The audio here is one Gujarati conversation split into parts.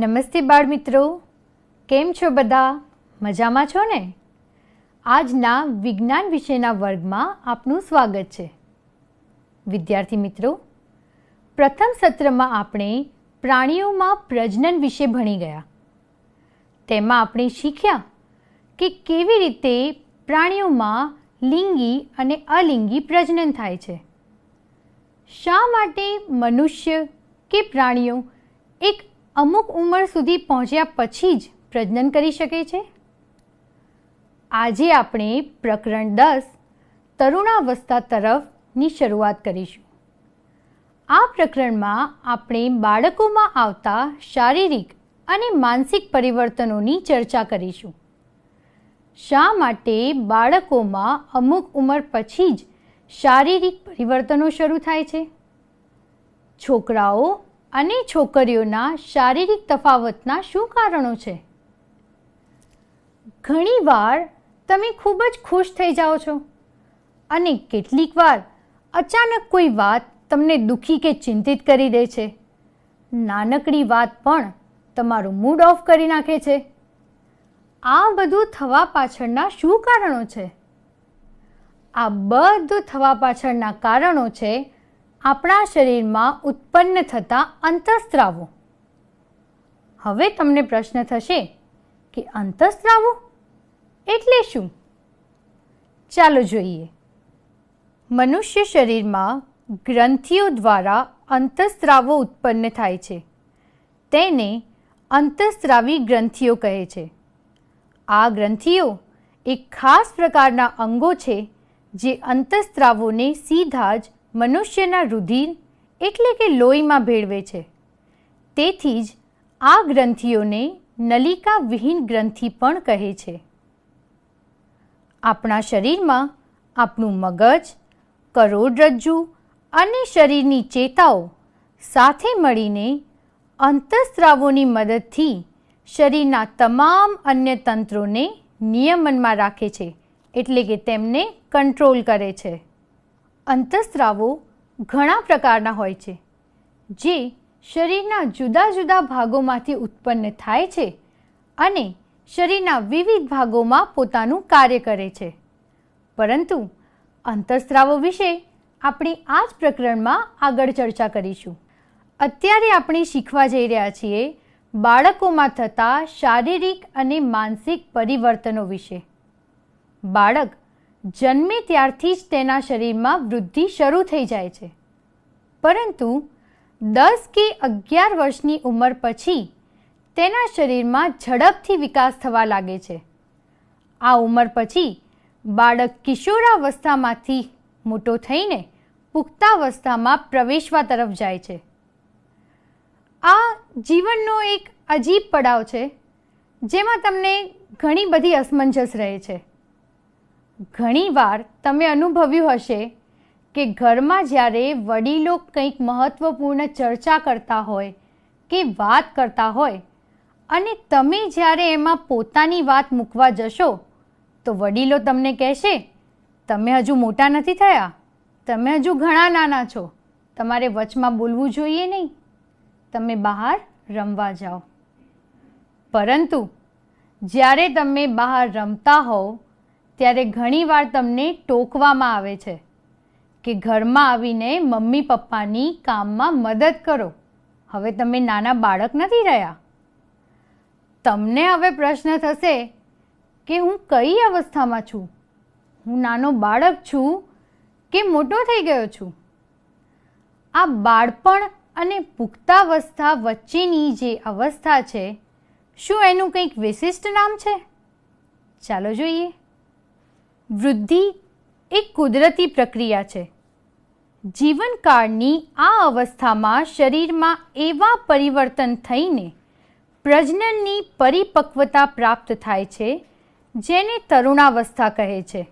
નમસ્તે બાળ મિત્રો કેમ છો બધા? મજામાં છો ને? આજના વિજ્ઞાન વિષયના વર્ગમાં આપનું સ્વાગત છે. વિદ્યાર્થી મિત્રો, પ્રથમ સત્રમાં આપણે પ્રાણીઓમાં પ્રજનન વિશે ભણી ગયા. તેમાં આપણે શીખ્યા કે કેવી રીતે પ્રાણીઓમાં લિંગી અને અલિંગી પ્રજનન થાય છે. શા માટે મનુષ્ય કે પ્રાણીઓ એક અમુક ઉંમર સુધી પહોંચ્યા પછી જ પ્રજનન કરી શકે છે? આજે આપણે પ્રકરણ દસ, તરુણાવસ્થા તરફની શરૂઆત કરીશું. આ પ્રકરણમાં આપણે બાળકોમાં આવતા શારીરિક અને માનસિક પરિવર્તનોની ચર્ચા કરીશું. શા માટે બાળકોમાં અમુક ઉંમર પછી જ શારીરિક પરિવર્તનો શરૂ થાય છે? છોકરાઓ અને છોકરીઓના શારીરિક તફાવતના શું કારણો છે? ઘણીવાર તમે ખૂબ જ ખુશ થઈ જાઓ છો અને કેટલીક વાર અચાનક કોઈ વાત તમને દુઃખી કે ચિંતિત કરી દે છે. નાનકડી વાત પણ તમારું મૂડ ઓફ કરી નાખે છે. આ બધું થવા પાછળના શું કારણો છે? આ બધું થવા પાછળના કારણો છે આપણા શરીરમાં ઉત્પન્ન થતા અંતઃસ્ત્રાવો. હવે તમને પ્રશ્ન થશે કે અંતઃસ્ત્રાવો એટલે શું? ચાલો જોઈએ. મનુષ્ય શરીરમાં ગ્રંથિઓ દ્વારા અંતઃસ્ત્રાવો ઉત્પન્ન થાય છે. તેને અંતઃસ્ત્રાવી ગ્રંથિઓ કહે છે. આ ગ્રંથિઓ એક ખાસ પ્રકારના અંગો છે જે અંતઃસ્ત્રાવોને સીધા જ મનુષ્યના રુધિર એટલે કે લોહીમાં ભેળવે છે. તેથી જ આ ગ્રંથિઓને નલિકા વિહીન ગ્રંથિ પણ કહે છે. આપણા શરીરમાં આપણું મગજ કરોડરજ્જુ અને શરીરની ચેતાઓ સાથે મળીને અંતઃસ્ત્રાવોની મદદથી શરીરના તમામ અન્ય તંત્રોને નિયમનમાં રાખે છે, એટલે કે તેમને કંટ્રોલ કરે છે. અંતઃસ્ત્રાવો ઘણા પ્રકારના હોય છે, જે શરીરના જુદા જુદા ભાગોમાંથી ઉત્પન્ન થાય છે અને શરીરના વિવિધ ભાગોમાં પોતાનું કાર્ય કરે છે. પરંતુ અંતઃસ્ત્રાવો વિશે આપણે આ જ પ્રકરણમાં આગળ ચર્ચા કરીશું. અત્યારે આપણે શીખવા જઈ રહ્યા છીએ બાળકોમાં થતા શારીરિક અને માનસિક પરિવર્તનો વિશે. બાળક જન્મે ત્યારથી જ તેના શરીરમાં વૃદ્ધિ શરૂ થઈ જાય છે. પરંતુ દસ કે અગિયાર વર્ષની ઉંમર પછી તેના શરીરમાં ઝડપથી વિકાસ થવા લાગે છે. આ ઉંમર પછી બાળક કિશોરાવસ્થામાંથી મોટો થઈને પુખ્તાવસ્થામાં પ્રવેશવા તરફ જાય છે. આ જીવનનો એક અજીબ પડાવ છે, જેમાં તમને ઘણી બધી અસમંજસ રહે છે. ઘણીવાર તમે અનુભવ્યું હશે કે ઘરમાં જ્યારે વડીલો કંઈક મહત્ત્વપૂર્ણ ચર્ચા કરતા હોય કે વાત કરતા હોય અને તમે જ્યારે એમાં પોતાની વાત મૂકવા જશો, તો વડીલો તમને કહેશે, તમે હજુ મોટા નથી થયા. તમે હજુ ઘણા નાના છો. તમારે વચમાં બોલવું જોઈએ નહીં. તમે બહાર રમવા જાઓ. પરંતુ જ્યારે તમે બહાર રમતા હોવ ત્યારે ઘણીવાર તમને ટોકવામાં આવે છે કે ઘરમાં આવીને મમ્મી પપ્પાની કામમાં મદદ કરો. હવે તમે નાના બાળક નથી રહ્યા. તમને હવે પ્રશ્ન થશે કે હું કઈ અવસ્થામાં છું? હું નાનો બાળક છું કે મોટો થઈ ગયો છું? આ બાળપણ અને પુખ્તાવસ્થા વચ્ચેની જે અવસ્થા છે, શું એનું કંઈક વિશિષ્ટ નામ છે? ચાલો જોઈએ. વૃદ્ધિ એક કુદરતી પ્રક્રિયા છે. જીવનકાળની આ અવસ્થામાં શરીરમાં એવા પરિવર્તન થઈને પ્રજનનની પરિપક્વતા પ્રાપ્ત થાય છે, જેને તરુણાવસ્થા કહે છે.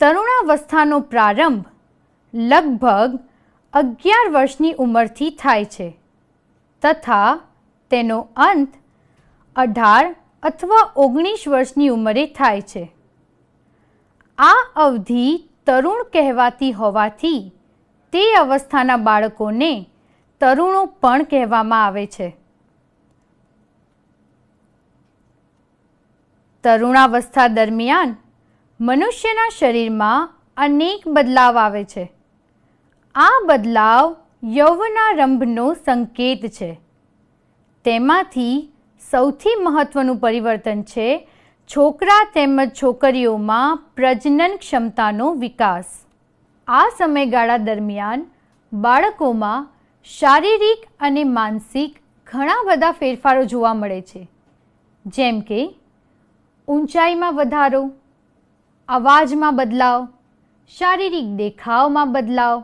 તરુણાવસ્થાનો પ્રારંભ લગભગ અગિયાર વર્ષની ઉંમરથી થાય છે તથા તેનો અંત અઢાર અથવા ઓગણીસ વર્ષની ઉંમરે થાય છે. આ અવધિ તરુણ કહેવાતી હોવાથી તે અવસ્થાના બાળકોને તરુણો પણ કહેવામાં આવે છે. તરુણાવસ્થા દરમિયાન મનુષ્યના શરીરમાં અનેક બદલાવ આવે છે. આ બદલાવ યૌવનારંભનો સંકેત છે. તેમાંથી સૌથી મહત્વનું પરિવર્તન છે છોકરા તેમજ છોકરીઓમાં પ્રજનન ક્ષમતાનો વિકાસ. આ સમયગાળા દરમિયાન બાળકોમાં શારીરિક અને માનસિક ઘણા બધા ફેરફારો જોવા મળે છે. જેમ કે, ઊંચાઈમાં વધારો, અવાજમાં બદલાવ, શારીરિક દેખાવમાં બદલાવ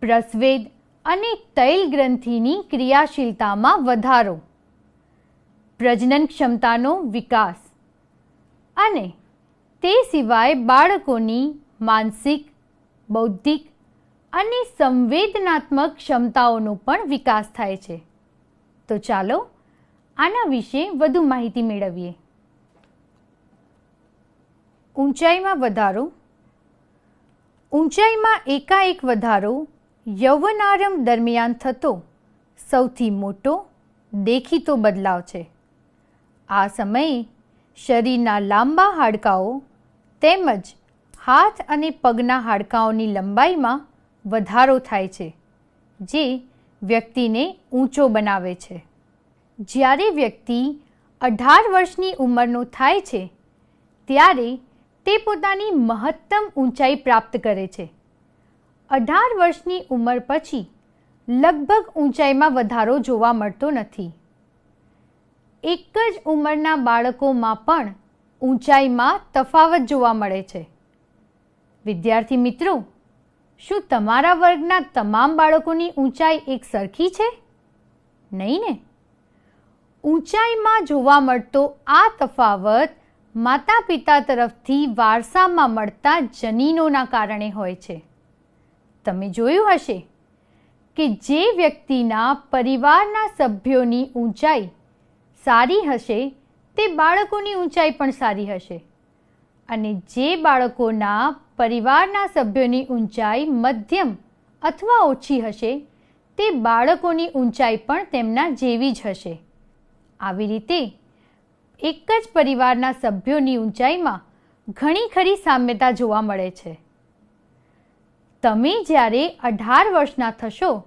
પ્રસ્વેદ અને તૈલ ગ્રંથિની ક્રિયાશીલતામાં વધારો. પ્રજનન ક્ષમતાનો વિકાસ. અને તે સિવાય બાળકોની માનસિક, બૌદ્ધિક અને સંવેદનાત્મક ક્ષમતાઓનો પણ વિકાસ થાય છે. તો ચાલો આના વિશે વધુ માહિતી મેળવીએ. ઊંચાઈમાં વધારો. ઊંચાઈમાં એકાએક વધારો યૌવનારંભ દરમિયાન થતો સૌથી મોટો દેખીતો બદલાવ છે. આ સમયે શરીરના લાંબા હાડકાઓ તેમજ હાથ અને પગના હાડકાઓની લંબાઈમાં વધારો થાય છે, જે વ્યક્તિને ઊંચો બનાવે છે. જ્યારે વ્યક્તિ અઢાર વર્ષની ઉંમરનો થાય છે, ત્યારે તે પોતાની મહત્તમ ઊંચાઈ પ્રાપ્ત કરે છે. અઢાર વર્ષની ઉંમર પછી લગભગ ઊંચાઈમાં વધારો જોવા મળતો નથી. એક જ ઉંમરના બાળકોમાં પણ ઊંચાઈમાં તફાવત જોવા મળે છે. વિદ્યાર્થી મિત્રો, શું તમારા વર્ગના તમામ બાળકોની ઊંચાઈ એક સરખી છે? નહીં ને? ઊંચાઈમાં જોવા મળતો આ તફાવત માતા પિતા તરફથી વારસામાં મળતા જનીનોના કારણે હોય છે. તમે જોયું હશે કે જે વ્યક્તિના પરિવારના સભ્યોની ઊંચાઈ સારી હશે, તે બાળકોની ઊંચાઈ પણ સારી હશે. અને જે બાળકોના પરિવારના સભ્યોની ઊંચાઈ મધ્યમ અથવા ઓછી હશે, તે બાળકોની ઊંચાઈ પણ તેમના જેવી જ હશે. આવી રીતે એક જ પરિવારના સભ્યોની ઊંચાઈમાં ઘણી ખરી સામ્યતા જોવા મળે છે. તમે જ્યારે અઢાર વર્ષના થશો,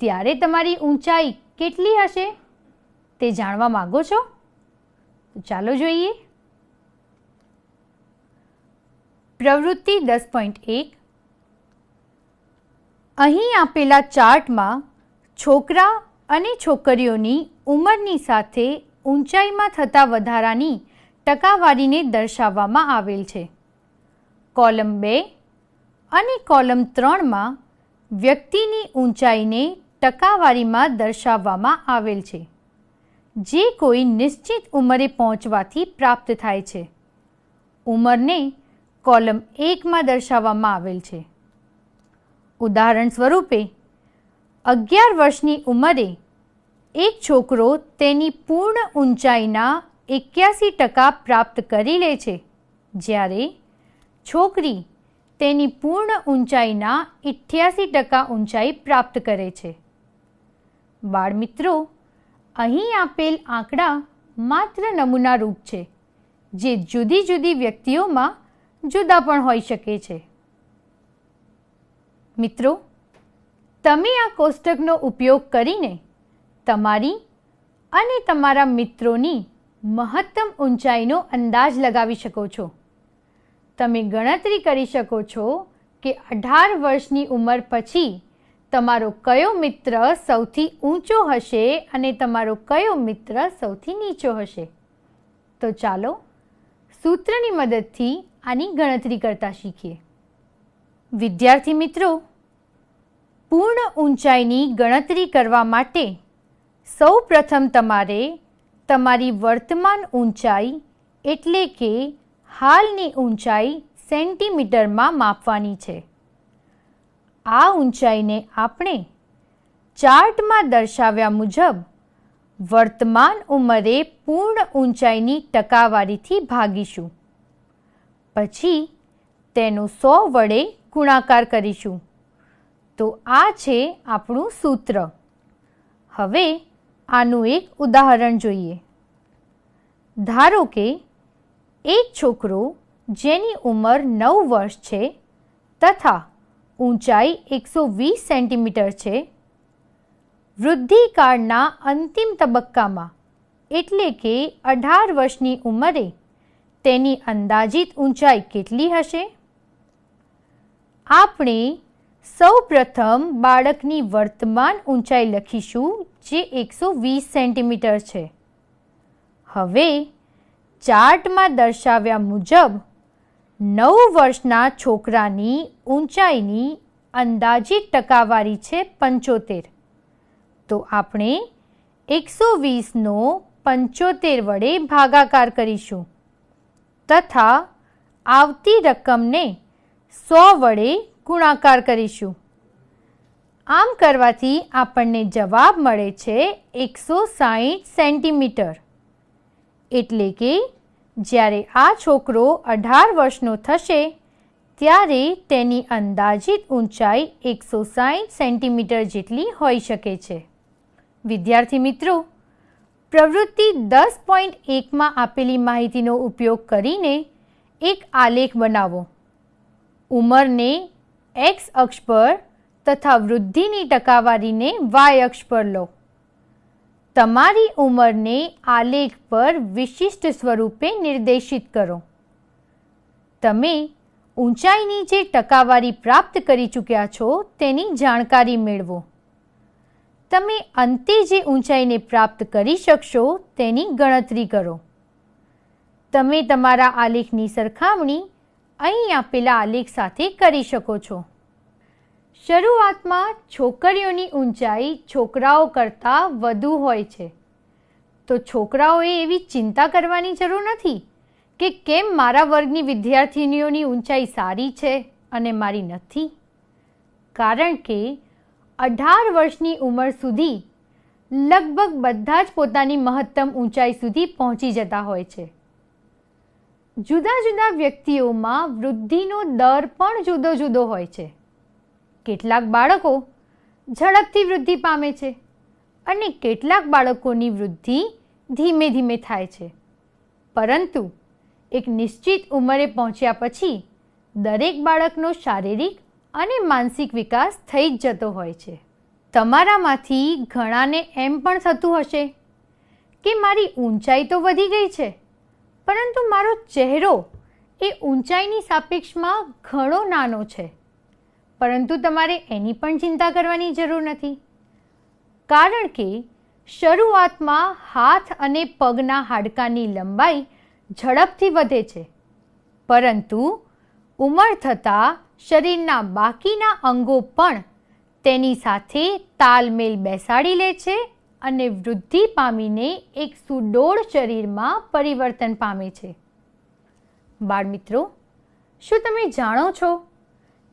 ત્યારે તમારી ઊંચાઈ કેટલી હશે? તે જાણવા માગો છો? ચાલો જોઈએ. પ્રવૃત્તિ દસ પોઈન્ટ એક. અહીં આપેલા ચાર્ટમાં છોકરા અને છોકરીઓની ઉંમરની સાથે ઊંચાઈમાં થતા વધારાની ટકાવારીને દર્શાવવામાં આવેલ છે. કોલમ બે અને કોલમ ત્રણમાં વ્યક્તિની ઊંચાઈને ટકાવારીમાં દર્શાવવામાં આવેલ છે. જે કોઈ નિશ્ચિત ઉંમરે પહોંચવાથી પ્રાપ્ત થાય છે. ઉંમરને કોલમ એકમાં દર્શાવવામાં આવેલ છે. ઉદાહરણ સ્વરૂપે, અગિયાર વર્ષની ઉંમરે એક છોકરો તેની પૂર્ણ ઊંચાઈના એક્યાસી ટકા પ્રાપ્ત કરી લે છે, જ્યારે છોકરી તેની પૂર્ણ ઊંચાઈના ઇઠ્યાસી ટકા ઊંચાઈ પ્રાપ્ત કરે છે. બાળમિત્રો અહીં આપેલ આંકડા માત્ર નમૂના રૂપ છે, જે જુદી જુદી વ્યક્તિઓમાં જુદા પણ હોઈ શકે છે. મિત્રો, તમે આ કોષ્ટકનો ઉપયોગ કરીને તમારી અને તમારા મિત્રોની મહત્તમ ઊંચાઈનો અંદાજ લગાવી શકો છો. તમે ગણતરી કરી શકો છો કે અઢાર વર્ષની ઉંમર પછી તમારો કયો મિત્ર સૌથી ઊંચો હશે અને તમારો કયો મિત્ર સૌથી નીચો હશે? તો ચાલો સૂત્રની મદદથી આની ગણતરી કરતા શીખીએ. વિદ્યાર્થી મિત્રો, પૂર્ણ ઊંચાઈની ગણતરી કરવા માટે સૌ પ્રથમ તમારે તમારી વર્તમાન ઊંચાઈ એટલે કે હાલની ઊંચાઈ સેન્ટીમીટરમાં માપવાની છે. આ ઊંચાઈને આપણે ચાર્ટમાં દર્શાવ્યા મુજબ વર્તમાન ઉંમરે પૂર્ણ ઊંચાઈની ટકાવારીથી ભાગીશું. પછી તેનો સો વડે ગુણાકાર કરીશું. તો આ છે આપણું સૂત્ર. હવે આનું એક ઉદાહરણ જોઈએ. ધારો કે એક છોકરો જેની ઉંમર નવ વર્ષ છે તથા ઊંચાઈ એકસો વીસ સેન્ટીમીટર છે. વૃદ્ધિકાળના અંતિમ તબક્કામાં, એટલે કે અઢાર વર્ષની ઉંમરે, તેની અંદાજિત ઊંચાઈ કેટલી હશે? આપણે સૌ પ્રથમ બાળકની વર્તમાન ઊંચાઈ લખીશું, જે એકસો વીસ સેન્ટીમીટર છે. હવે ચાર્ટમાં દર્શાવ્યા મુજબ નવ વર્ષના છોકરાની ઊંચાઈની અંદાજિત ટકાવારી છે પંચોતેર. તો આપણે એકસો વીસનો પંચોતેર વડે ભાગાકાર કરીશું. તથા આવતી રકમને સો વડે ગુણાકાર કરીશું. આમ કરવાથી આપણને જવાબ મળે છે એકસો સાહીઠ સેન્ટીમીટર. એટલે કે જ્યારે આ છોકરો અઢાર વર્ષનો થશે, ત્યારે તેની અંદાજિત ઊંચાઈ એકસો સાહીઠ સેન્ટીમીટર જેટલી હોઈ શકે છે. વિદ્યાર્થી મિત્રો, પ્રવૃત્તિ દસ પોઈન્ટ એકમાં આપેલી માહિતીનો ઉપયોગ કરીને એક આલેખ બનાવો. ઉંમરને એક્સ અક્ષ પર તથા વૃદ્ધિની ટકાવારીને વાય અક્ષ પર લો. તમારી ઉંમરને આલેખ પર વિશિષ્ટ સ્વરૂપે નિર્દેશિત કરો. તમે ઊંચાઈની જે ટકાવારી પ્રાપ્ત કરી ચૂક્યા છો તેની જાણકારી મેળવો. તમે અંતે જે ઊંચાઈને પ્રાપ્ત કરી શકશો તેની ગણતરી કરો. તમે તમારા આલેખની સરખામણી અહીં આપેલા આલેખ સાથે કરી શકો છો. શરૂઆતમાં છોકરીઓની ઊંચાઈ છોકરાઓ કરતાં વધુ હોય છે. તો છોકરાઓએ એવી ચિંતા કરવાની જરૂર નથી કે કેમ મારા વર્ગની વિદ્યાર્થીનીઓની ઊંચાઈ સારી છે અને મારી નથી? કારણ કે અઢાર વર્ષની ઉંમર સુધી લગભગ બધા જ પોતાની મહત્તમ ઊંચાઈ સુધી પહોંચી જતા હોય છે. જુદા જુદા વ્યક્તિઓમાં વૃદ્ધિનો દર પણ જુદો જુદો હોય છે. કેટલાક બાળકો ઝડપથી વૃદ્ધિ પામે છે અને કેટલાક બાળકોની વૃદ્ધિ ધીમે ધીમે થાય છે. પરંતુ એક નિશ્ચિત ઉંમરે પહોંચ્યા પછી દરેક બાળકનો શારીરિક અને માનસિક વિકાસ થઈ જ જતો હોય છે. તમારામાંથી ઘણાને એમ પણ થતું હશે કે મારી ઊંચાઈ તો વધી ગઈ છે, પરંતુ મારો ચહેરો એ ઊંચાઈની સાપેક્ષમાં ઘણો નાનો છે. પરંતુ તમારે એની પણ ચિંતા કરવાની જરૂર નથી. કારણ કે શરૂઆતમાં હાથ અને પગના હાડકાની લંબાઈ ઝડપથી વધે છે. પરંતુ ઉંમર થતાં શરીરના બાકીના અંગો પણ તેની સાથે તાલમેલ બેસાડી લે છે અને વૃદ્ધિ પામીને એક સુડોળ શરીરમાં પરિવર્તન પામે છે. બાળમિત્રો, શું તમે જાણો છો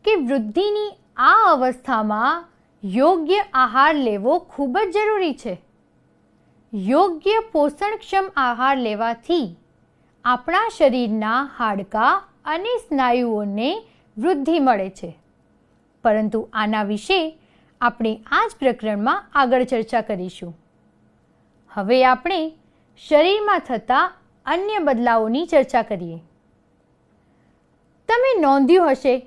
કે વૃદ્ધિની આ અવસ્થામાં યોગ્ય આહાર લેવો ખૂબ જ જરૂરી છે. યોગ્ય પોષણક્ષમ આહાર લેવાથી આપણા શરીરના હાડકાં અને સ્નાયુઓને વૃદ્ધિ મળે છે. પરંતુ આના વિશે આપણે આ જ પ્રકરણમાં આગળ ચર્ચા કરીશું. હવે આપણે શરીરમાં થતા અન્ય બદલાવોની ચર્ચા કરીએ. તમે નોંધ્યું હશે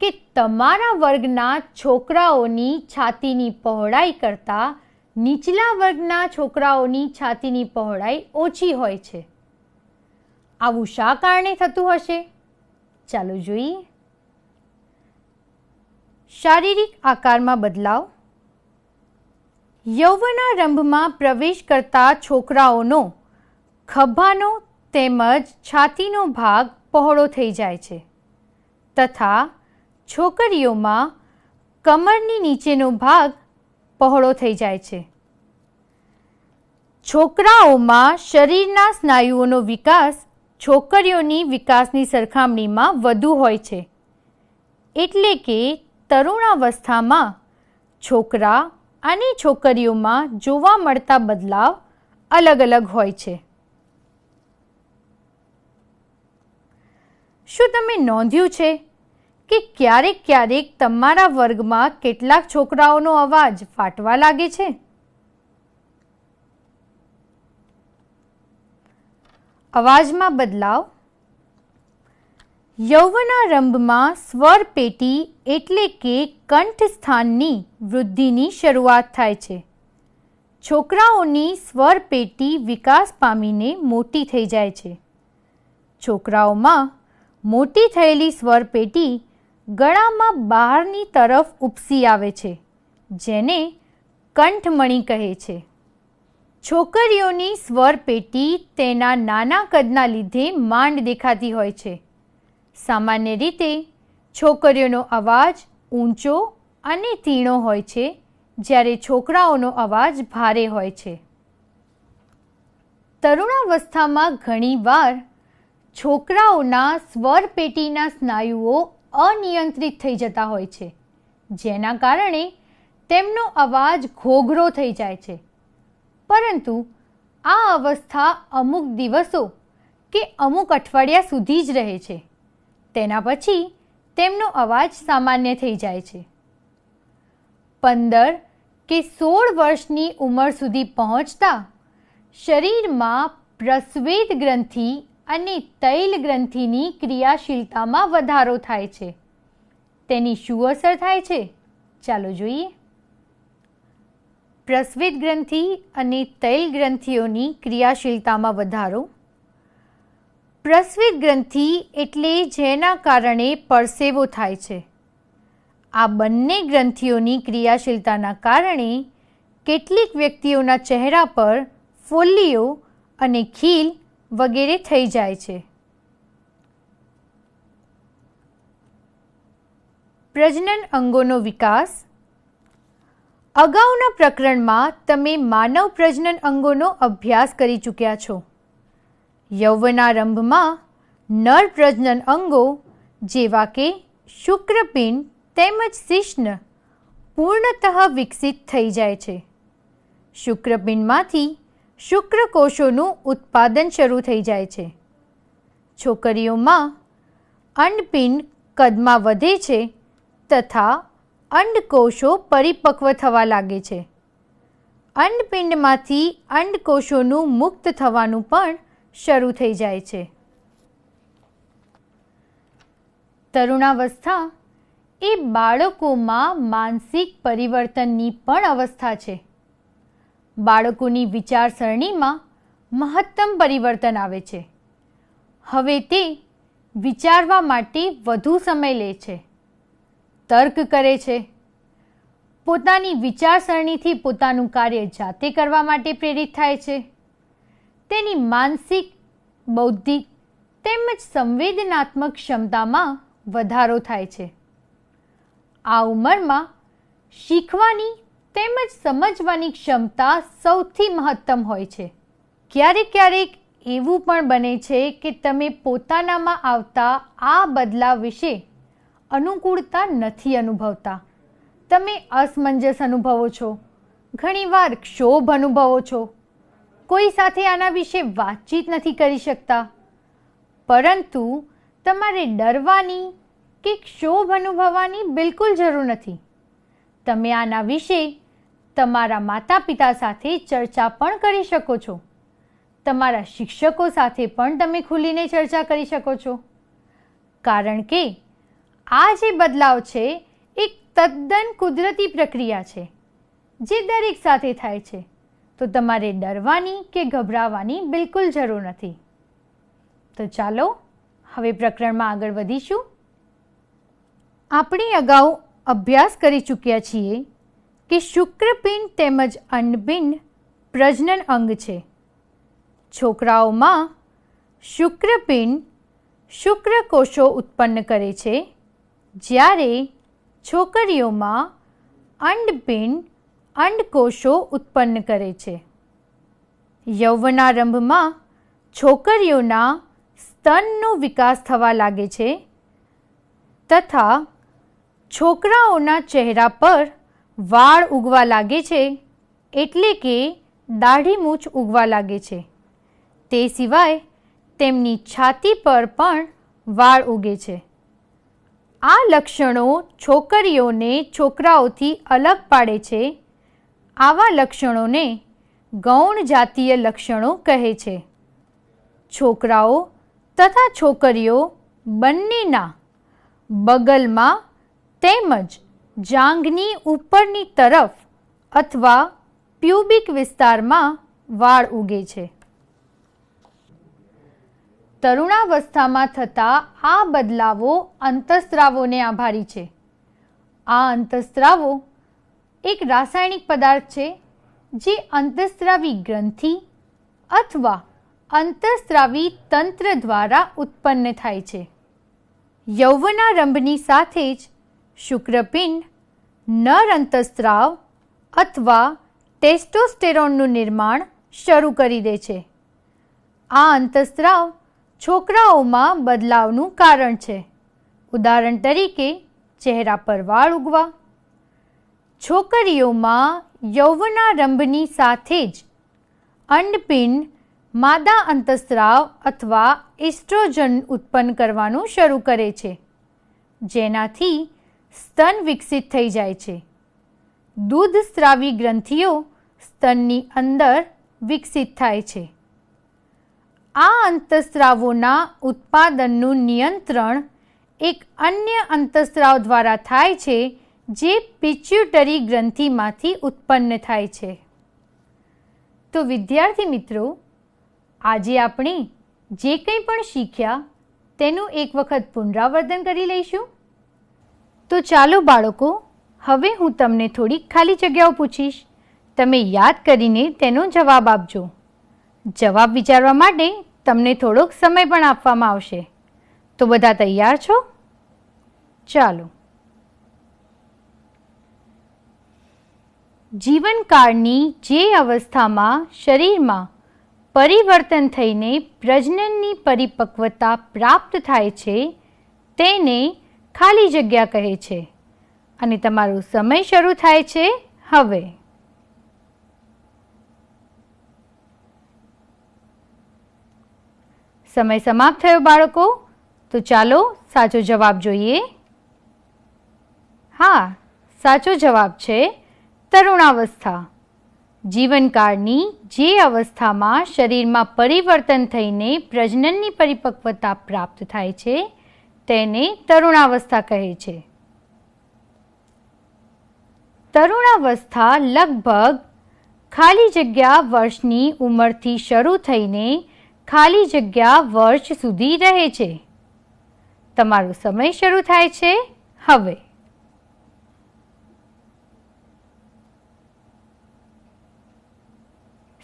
કે તમારા વર્ગના છોકરાઓની છાતીની પહોળાઈ કરતાં નીચલા વર્ગના છોકરાઓની છાતીની પહોળાઈ ઓછી હોય છે. આવું શા કારણે થતું હશે? ચાલો જોઈએ. શારીરિક આકારમાં બદલાવ. યૌવનારંભમાં પ્રવેશ કરતા છોકરાઓનો ખભાનો તેમજ છાતીનો ભાગ પહોળો થઈ જાય છે. તથા છોકરીઓમાં કમરની નીચેનો ભાગ પહોળો થઈ જાય છે. છોકરાઓમાં શરીરના સ્નાયુઓનો વિકાસ છોકરીઓની વિકાસની સરખામણીમાં વધુ હોય છે. એટલે કે તરુણાવસ્થામાં છોકરા અને છોકરીઓમાં જોવા મળતા બદલાવ અલગ અલગ હોય છે. શું તમે નોંધ્યું છે કે ક્યારેક ક્યારેક તમારા વર્ગમાં કેટલાક છોકરાઓનો અવાજ ફાટવા લાગે છે? અવાજમાં બદલાવ. યૌવનારંભમાં સ્વર પેટી એટલે કે કંઠસ્થાનની વૃદ્ધિની શરૂઆત થાય છે. છોકરાઓની સ્વર પેટી વિકાસ પામીને મોટી થઈ જાય છે. છોકરાઓમાં મોટી થયેલી સ્વર પેટી ગળામાં બહારની તરફ ઉપસી આવે છે, જેને કંઠમણી કહે છે. છોકરીઓની સ્વર પેટી તેના નાના કદના લીધે માંડ દેખાતી હોય છે. સામાન્ય રીતે છોકરીઓનો અવાજ ઊંચો અને તીણો હોય છે, જ્યારે છોકરાઓનો અવાજ ભારે હોય છે. તરુણાવસ્થામાં ઘણીવાર છોકરાઓના સ્વર પેટીના સ્નાયુઓ અનિયંત્રિત થઈ જતા હોય છે, જેના કારણે તેમનો અવાજ ઘોઘરો થઈ જાય છે. પરંતુ આ અવસ્થા અમુક દિવસો કે અમુક અઠવાડિયા સુધી જ રહે છે. તેના પછી તેમનો અવાજ સામાન્ય થઈ જાય છે. પંદર કે સોળ વર્ષની ઉંમર સુધી પહોંચતા શરીરમાં પ્રસ્વેદ ગ્રંથિ અને તૈલ ગ્રંથિની ક્રિયાશીલતામાં વધારો થાય છે. તેની શું અસર થાય છે? ચાલો જોઈએ. પ્રસ્વિત ગ્રંથિ અને તૈલ ગ્રંથિઓની ક્રિયાશીલતામાં વધારો. પ્રસ્વિત ગ્રંથિ એટલે જેના કારણે પરસેવો થાય છે. આ બંને ગ્રંથિઓની ક્રિયાશીલતાના કારણે કેટલીક વ્યક્તિઓના ચહેરા પર ફોલ્લીઓ અને ખીલ વગેરે થઈ જાય છે. પ્રજનન અંગોનો વિકાસ. અગાઉના પ્રકરણમાં તમે માનવ પ્રજનન અંગોનો અભ્યાસ કરી ચૂક્યા છો. યૌવનારંભમાં નર પ્રજનન અંગો જેવા કે શુક્રપિંડ તેમજ શિશ્ન પૂર્ણતઃ વિકસિત થઈ જાય છે. શુક્રપિંડમાંથી શુક્રકોષોનું ઉત્પાદન શરૂ થઈ જાય છે. છોકરીઓમાં અંડપિંડ કદમાં વધે છે તથા અંડકોષો પરિપક્વ થવા લાગે છે. અંડપિંડમાંથી અંડકોષોનું મુક્ત થવાનું પણ શરૂ થઈ જાય છે. તરુણાવસ્થા એ બાળકોમાં માનસિક પરિવર્તનની પણ અવસ્થા છે. બાળકોની વિચારસરણીમાં મહત્તમ પરિવર્તન આવે છે. હવે તે વિચારવા માટે વધુ સમય લે છે. તર્ક કરે છે. પોતાની વિચારસરણીથી પોતાનું કાર્ય જાતે કરવા માટે પ્રેરિત થાય છે. તેની માનસિક, બૌદ્ધિક તેમજ સંવેદનાત્મક ક્ષમતામાં વધારો થાય છે. આ ઉંમરમાં શીખવાની તેમજ સમજવાની ક્ષમતા સૌથી મહત્તમ હોય છે. ક્યારેક ક્યારેક એવું પણ બને છે કે તમે પોતાનામાં આવતા આ બદલાવ વિશે અનુકૂળતા નથી અનુભવતા. તમે અસમંજસ અનુભવો છો. ઘણીવાર ક્ષોભ અનુભવો છો. કોઈ સાથે આના વિશે વાતચીત નથી કરી શકતા. પરંતુ તમારે ડરવાની કે ક્ષોભ અનુભવવાની બિલકુલ જરૂર નથી. તમે આના વિશે તમારા માતા પિતા સાથે ચર્ચા પણ કરી શકો છો. તમારા શિક્ષકો સાથે પણ તમે ખુલીને ચર્ચા કરી શકો છો. કારણ કે આ જે બદલાવ છે એ તદ્દન કુદરતી પ્રક્રિયા છે, જે દરેક સાથે થાય છે. તો તમારે ડરવાની કે ગભરાવાની બિલકુલ જરૂર નથી. તો ચાલો, હવે પ્રકરણમાં આગળ વધીશું. આપણે અગાઉ અભ્યાસ કરી ચૂક્યા છીએ કે શુક્રપિંડ તેમજ અન્નપિંડ પ્રજનન અંગ છે. છોકરાઓમાં શુક્રપિંડ શુક્રકોષો ઉત્પન્ન કરે છે, જ્યારે છોકરીઓમાં અંડપિંડ અંડકોષો ઉત્પન્ન કરે છે. યૌવનારંભમાં છોકરીઓના સ્તનનો વિકાસ થવા લાગે છે તથા છોકરાઓના ચહેરા પર વાળ ઉગવા લાગે છે એટલે કે દાઢી મૂછ ઉગવા લાગે છે. તે સિવાય તેમની છાતી પર પણ વાળ ઉગે છે. આ લક્ષણો છોકરીઓને છોકરાઓથી અલગ પાડે છે. આવા લક્ષણોને ગૌણ જાતીય લક્ષણો કહે છે. છોકરાઓ તથા છોકરીઓ બંનેના બગલમાં તેમજ જાંઘની ઉપરની તરફ અથવા પ્યુબિક વિસ્તારમાં વાળ ઉગે છે. તરુણાવસ્થામાં થતા આ બદલાવો અંતસ્ત્રાવોને આભારી છે. આ અંતસ્ત્રાવો એક રાસાયણિક પદાર્થ છે જે અંતસ્ત્રાવી ગ્રંથિ અથવા અંતસ્ત્રાવી તંત્ર દ્વારા ઉત્પન્ન થાય છે. યૌવનારંભની સાથે જ શુક્રપિંડ, નર અંતસ્ત્રાવ અથવા ટેસ્ટોસ્ટેરોનનું નિર્માણ શરૂ કરી દે છે. આ અંતસ્ત્રાવ છોકરાઓમાં બદલાવનું કારણ છે. ઉદાહરણ તરીકે, ચહેરા પર વાળ ઉગવા. છોકરીઓમાં યૌવનારંભની સાથે જ અંડપિંડ, માદા અંતસ્ત્રાવ અથવા એસ્ટ્રોજન ઉત્પન્ન કરવાનું શરૂ કરે છે. જેનાથી સ્તન વિકસિત થઈ જાય છે. દૂધ સ્ત્રાવી ગ્રંથિઓ સ્તનની અંદર વિકસિત થાય છે. આ અંતસ્ત્રાવોના ઉત્પાદનનું નિયંત્રણ એક અન્ય અંતસ્ત્રાવ દ્વારા થાય છે, જે પિચ્યુટરી ગ્રંથિમાંથી ઉત્પન્ન થાય છે. તો વિદ્યાર્થી મિત્રો, આજે આપણે જે કંઈ પણ શીખ્યા તેનું એક વખત પુનરાવર્તન કરી લઈશું. તો ચાલો બાળકો, હવે હું તમને થોડીક ખાલી જગ્યાઓ પૂછીશ. તમે યાદ કરીને તેનો જવાબ આપજો. જવાબ વિચારવા માટે તમને થોડોક સમય પણ આપવામાં આવશે. તો બધા તૈયાર છો? ચાલો. જીવનકાળની જે અવસ્થામાં શરીરમાં પરિવર્તન થઈને પ્રજનનની પરિપક્વતા પ્રાપ્ત થાય છે, તેને ખાલી જગ્યા કહે છે અને તમારો સમય શરૂ થાય છે હવે. સમય સમાપ્ત થયો બાળકો, તો ચાલો સાચો જવાબ જોઈએ. હા, સાચો જવાબ છે તરુણાવસ્થા. જીવનકાળની જે અવસ્થામાં શરીરમાં પરિવર્તન થઈને પ્રજનનની પરિપક્વતા પ્રાપ્ત થાય છે તેને તરુણાવસ્થા કહે છે. તરુણાવસ્થા લગભગ ખાલી જગ્યા વર્ષની ઉંમરથી શરૂ થઈને ખાલી જગ્યા વર્ષ સુધી રહે છે. તમારો સમય શરૂ થાય છે હવે.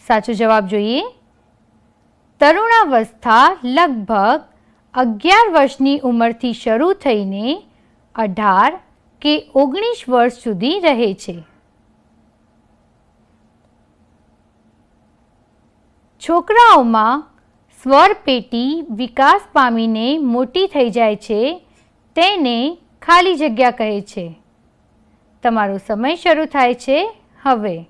સાચો જવાબ જોઈએ. તરુણાવસ્થા લગભગ અગિયાર વર્ષની ઉંમરથી શરૂ થઈને અઢાર કે ઓગણીસ વર્ષ સુધી રહે છે. છોકરાઓમાં સ્વર પેટી વિકાસ પામીને મોટી થઈ જાય છે, તેને ખાલી જગ્યા કહે છે. તમારો સમય શરૂ થાય છે હવે.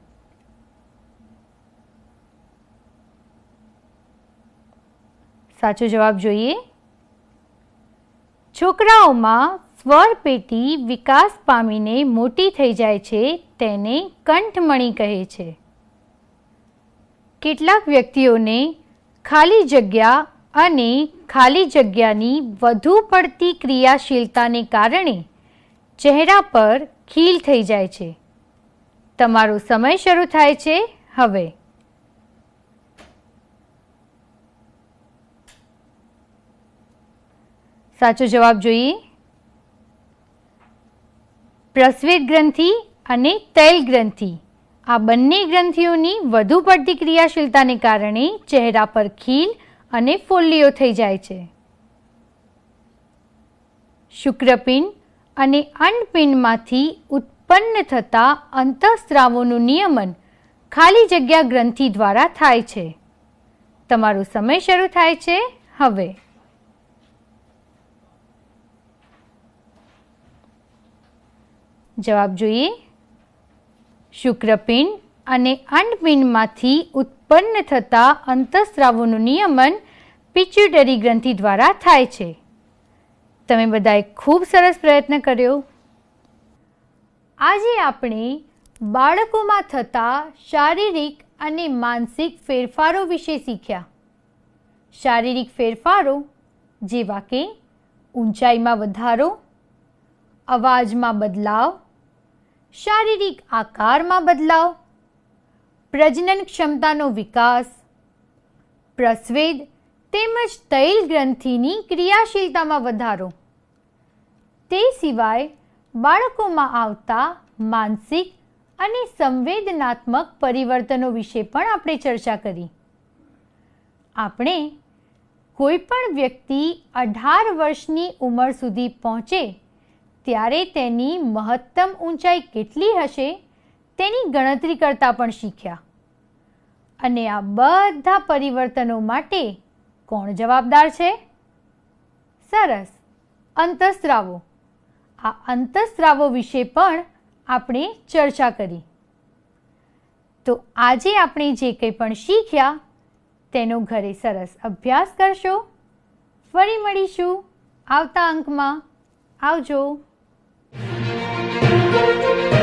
સાચો જવાબ જોઈએ? છોકરાઓમાં સ્વર પેટી વિકાસ પામીને મોટી થઈ જાય છે તેને કંઠમણી કહે છે. કેટલાક વ્યક્તિઓને ખાલી જગ્યા અને ખાલી જગ્યાની વધુ પડતી ક્રિયાશીલતાને કારણે ચહેરા પર ખીલ થઈ જાય છે. તમારો સમય શરૂ થાય છે. હવે સાચો જવાબ જોઈએ. પ્રસ્વેદ ગ્રંથિ અને તૈલ ગ્રંથિ. આ બંને ગ્રંથિઓની વધુ પડતી ક્રિયાશીલતાને કારણે ચહેરા પર ખીલ અને ફોલ્લીઓ થઈ જાય છે. શુક્રપિંડ અને અંડપિંડમાંથી ઉત્પન્ન થતા અંતઃસ્ત્રાવોનું નિયમન ખાલી જગ્યા ગ્રંથિ દ્વારા થાય છે. તમારો સમય શરૂ થાય છે. હવે જવાબ જોઈએ. શુક્રપિંડ અને અંડપિંડમાંથી ઉત્પન્ન થતા અંતઃસ્રાવોનું નિયમન પિચ્યુટરી ગ્રંથિ દ્વારા થાય છે. તમે બધાએ ખૂબ સરસ પ્રયત્ન કર્યો. આજે આપણે બાળકોમાં થતા શારીરિક અને માનસિક ફેરફારો વિશે શીખ્યા. શારીરિક ફેરફારો જેવા કે ઊંચાઈમાં વધારો, અવાજમાં બદલાવ શારીરિક આકારમાં બદલાવ, પ્રજનન ક્ષમતાનો વિકાસ, પ્રસ્વેદ તેમજ તૈલ ગ્રંથિની ક્રિયાશીલતામાં વધારો. તે સિવાય બાળકોમાં આવતા માનસિક અને સંવેદનાત્મક પરિવર્તનો વિશે પણ આપણે ચર્ચા કરી. આપણે કોઈ પણ વ્યક્તિ અઢાર વર્ષની ઉંમર સુધી પહોંચે ત્યારે તેની મહત્તમ ઊંચાઈ કેટલી હશે તેની ગણતરી કરતા પણ શીખ્યા. અને આ બધા પરિવર્તનો માટે કોણ જવાબદાર છે? સરસ. અંતસ્ત્રાવો. આ અંતસ્ત્રાવો વિશે પણ આપણે ચર્ચા કરી. તો આજે આપણે જે કંઈ પણ શીખ્યા, તેનો ઘરે સરસ અભ્યાસ કરશો. ફરી મળીશું આવતા અંકમાં. આવજો. Música